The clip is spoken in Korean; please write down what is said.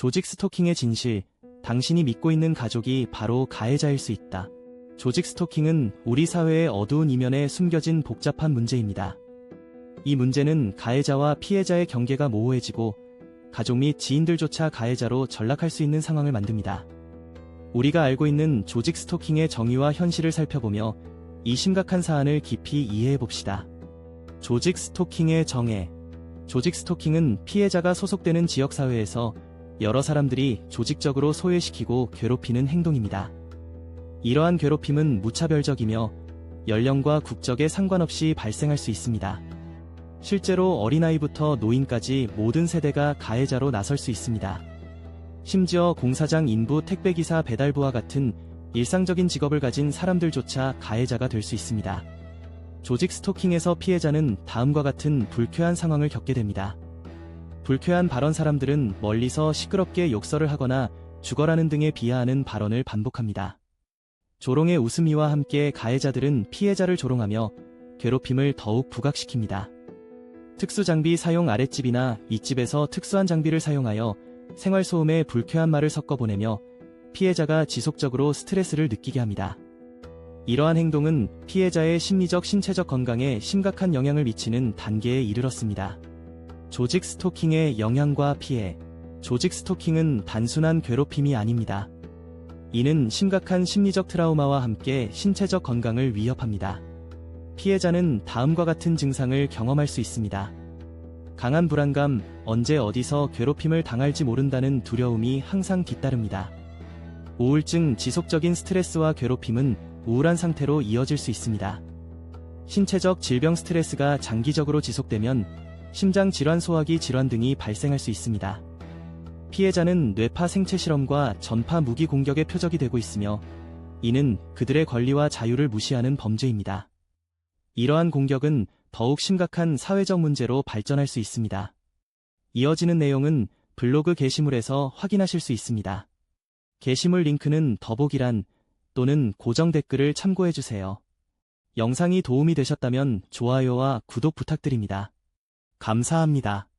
조직 스토킹의 진실, 당신이 믿고 있는 가족이 바로 가해자일 수 있다. 조직 스토킹은 우리 사회의 어두운 이면에 숨겨진 복잡한 문제입니다. 이 문제는 가해자와 피해자의 경계가 모호해지고 가족 및 지인들조차 가해자로 전락할 수 있는 상황을 만듭니다. 우리가 알고 있는 조직 스토킹의 정의와 현실을 살펴보며 이 심각한 사안을 깊이 이해해 봅시다. 조직 스토킹의 정의. 조직 스토킹은 피해자가 소속되는 지역사회에서 여러 사람들이 조직적으로 소외시키고 괴롭히는 행동입니다. 이러한 괴롭힘은 무차별적이며 연령과 국적에 상관없이 발생할 수 있습니다. 실제로 어린아이부터 노인까지 모든 세대가 가해자로 나설 수 있습니다. 심지어 공사장 인부 택배기사 배달부와 같은 일상적인 직업을 가진 사람들조차 가해자가 될 수 있습니다. 조직 스토킹에서 피해자는 다음과 같은 불쾌한 상황을 겪게 됩니다. 불쾌한 발언 사람들은 멀리서 시끄럽게 욕설을 하거나 죽어라는 등의 비하하는 발언을 반복합니다. 조롱의 웃음이와 함께 가해자들은 피해자를 조롱하며 괴롭힘을 더욱 부각시킵니다. 특수장비 사용 아랫집이나 윗집에서 특수한 장비를 사용하여 생활소음에 불쾌한 말을 섞어보내며 피해자가 지속적으로 스트레스를 느끼게 합니다. 이러한 행동은 피해자의 심리적 신체적 건강에 심각한 영향을 미치는 단계에 이르렀습니다. 조직 스토킹의 영향과 피해. 조직 스토킹은 단순한 괴롭힘이 아닙니다. 이는 심각한 심리적 트라우마와 함께 신체적 건강을 위협합니다. 피해자는 다음과 같은 증상을 경험할 수 있습니다. 강한 불안감, 언제 어디서 괴롭힘을 당할지 모른다는 두려움이 항상 뒤따릅니다. 우울증, 지속적인 스트레스와 괴롭힘은 우울한 상태로 이어질 수 있습니다. 신체적 질병 스트레스가 장기적으로 지속되면 심장 질환, 소화기 질환 등이 발생할 수 있습니다. 피해자는 뇌파 생체 실험과 전파 무기 공격의 표적이 되고 있으며 이는 그들의 권리와 자유를 무시하는 범죄입니다. 이러한 공격은 더욱 심각한 사회적 문제로 발전할 수 있습니다. 이어지는 내용은 블로그 게시물에서 확인하실 수 있습니다. 게시물 링크는 더보기란 또는 고정 댓글을 참고해주세요. 영상이 도움이 되셨다면 좋아요와 구독 부탁드립니다. 감사합니다.